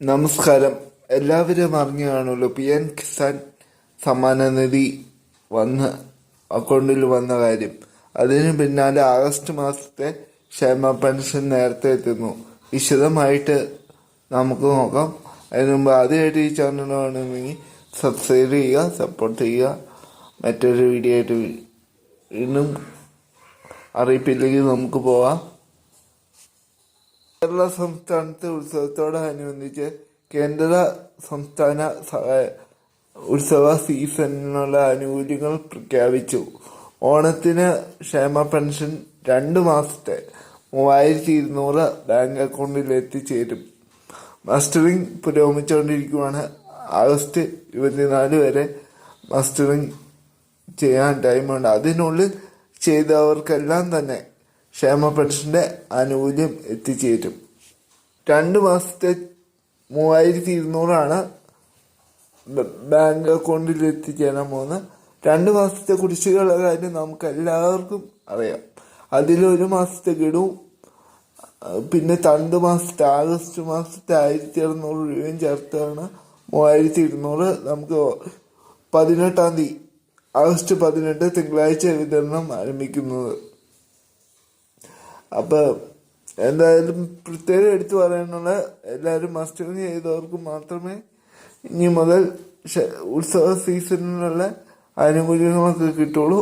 നമസ്കാരം. എല്ലാവരും അറിഞ്ഞു കാണുമല്ലോ പി എൻ കിസാൻ സമ്മാന നിധി വന്ന് അക്കൗണ്ടിൽ വന്ന കാര്യം. അതിന് പിന്നാലെ ആഗസ്റ്റ് മാസത്തെ ക്ഷേമ പെൻഷൻ നേരത്തെ എത്തുന്നു. വിശദമായിട്ട് നമുക്ക് നോക്കാം. അതിന് മുമ്പ് ആദ്യമായിട്ട് ഈ ചാനൽ വേണമെങ്കിൽ സബ്സ്ക്രൈബ് ചെയ്യുക സപ്പോർട്ട് ചെയ്യുക. മറ്റൊരു വീഡിയോ ആയിട്ട് വീണ്ടും അറിയിപ്പില്ലെങ്കിൽ നമുക്ക് പോവാം കേരള സംസ്ഥാനത്തെ ഉത്സവത്തോടനുബന്ധിച്ച് കേന്ദ്ര സംസ്ഥാന ഉത്സവ സീസണിനുള്ള ആനുകൂല്യങ്ങൾ പ്രഖ്യാപിച്ചു. ഓണത്തിന് ക്ഷേമ പെൻഷൻ രണ്ട് മാസത്തെ മൂവായിരത്തി ഇരുന്നൂറ് ബാങ്ക് അക്കൗണ്ടിൽ എത്തിച്ചേരും. മസ്റ്ററിംഗ് പുരോഗമിച്ചുകൊണ്ടിരിക്കുകയാണ്. ആഗസ്റ്റ് ഇരുപത്തിനാല് വരെ മസ്റ്ററിംഗ് ചെയ്യാൻ ടൈമുണ്ട് അതിനുള്ളിൽ ചെയ്തവർക്കെല്ലാം തന്നെ ക്ഷേമ പെൻഷന്റെ ആനുകൂല്യം എത്തിച്ചേരും. രണ്ട് മാസത്തെ മൂവായിരത്തി ഇരുന്നൂറാണ് ബാങ്ക് അക്കൗണ്ടിൽ എത്തിച്ചേരാൻ പോകുന്നത്. രണ്ട് മാസത്തെ കുടിശ്ശികളുടെ കാര്യം നമുക്ക് എല്ലാവർക്കും അറിയാം അതിലൊരു മാസത്തെ ഗഡുവും പിന്നെ രണ്ട് മാസത്തെ ആഗസ്റ്റ് മാസത്തെ ആയിരത്തി അറുന്നൂറ് രൂപയും ചേർത്താണ് മൂവായിരത്തി ഇരുന്നൂറ് നമുക്ക് പതിനെട്ടാം തീയതി ആഗസ്റ്റ് പതിനെട്ട് തിങ്കളാഴ്ച വിതരണം ആരംഭിക്കുന്നത്. അപ്പൊ എന്തായാലും പ്രത്യേകം എടുത്തു പറയാനുള്ള എല്ലാവരും മസ്റ്ററിങ് ചെയ്തവർക്ക് മാത്രമേ ഇനി മുതൽ ഉത്സവ സീസണിലുള്ള ആനുകൂല്യങ്ങളൊക്കെ കിട്ടുള്ളൂ.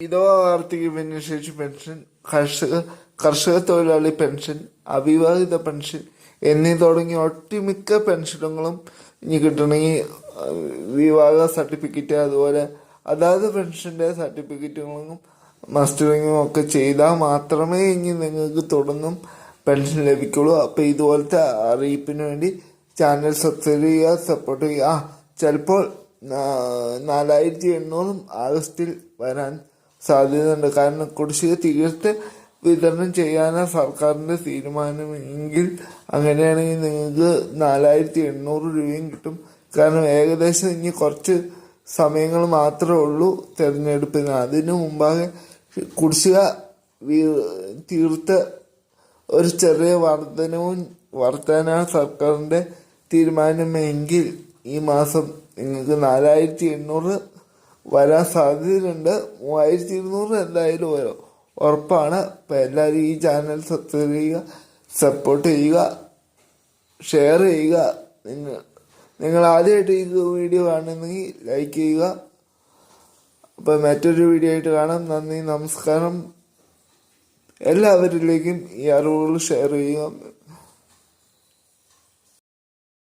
വിധവാ ആർത്തിക ഭിന്നശേഷി പെൻഷൻ കർഷക കർഷക തൊഴിലാളി പെൻഷൻ അവിവാഹിത പെൻഷൻ എന്നീ തുടങ്ങിയ ഒട്ടുമിക്ക പെൻഷനുകളും ഇനി കിട്ടണമെങ്കിൽ വിവാഹ സർട്ടിഫിക്കറ്റ് അതുപോലെ അതാത് പെൻഷന്റെ സർട്ടിഫിക്കറ്റുകളും മസ്റ്ററിങ്ങും ഒക്കെ ചെയ്താൽ മാത്രമേ ഇനി നിങ്ങൾക്ക് തുടർന്നും പെൻഷൻ ലഭിക്കുള്ളൂ. അപ്പോൾ ഇതുപോലത്തെ അറിയിപ്പിന് വേണ്ടി ചാനൽ സബ്സ്ക്രൈബ് ചെയ്യുക സപ്പോർട്ട് ചെയ്യുക. ആ ചിലപ്പോൾ നാലായിരത്തി എണ്ണൂറും ആഗസ്റ്റിൽ വരാൻ സാധ്യതയുണ്ട്. കാരണം കുടിശ്ശിക തീർത്ത് വിതരണം ചെയ്യാനാണ് സർക്കാരിന്റെ തീരുമാനമെങ്കിൽ അങ്ങനെയാണെങ്കിൽ നിങ്ങൾക്ക് നാലായിരത്തി എണ്ണൂറ് രൂപയും കിട്ടും. കാരണം ഏകദേശം ഇനി കുറച്ച് സമയങ്ങൾ മാത്രമേ ഉള്ളൂ തിരഞ്ഞെടുപ്പിന്. അതിനു മുമ്പാകെ കുടിശ്ശിക തീർത്ത് ഒരു ചെറിയ വർധനവും വർത്താനാണ് സർക്കാരിന്റെ തീരുമാനമെങ്കിൽ ഈ മാസം നിങ്ങൾക്ക് നാലായിരത്തി എണ്ണൂറ് വരാൻ സാധ്യതയുണ്ട്. മൂവായിരത്തി ഇരുന്നൂറ് എന്തായാലും വരും ഉറപ്പാണ് അപ്പം എല്ലാവരും ഈ ചാനൽ സബ്സ്ക്രൈബ് ചെയ്യുക സപ്പോർട്ട് ചെയ്യുക ഷെയർ ചെയ്യുക. നിങ്ങൾ നിങ്ങൾ ആദ്യമായിട്ട് ഈ വീഡിയോ കാണുന്നെങ്കിൽ ലൈക്ക് ചെയ്യുക. അപ്പൊ മറ്റൊരു വീഡിയോ ആയിട്ട് കാണാം. നന്ദി നമസ്കാരം. എല്ലാവരിലേക്കും ഈ അറിവുകൾ ഷെയർ ചെയ്യുക.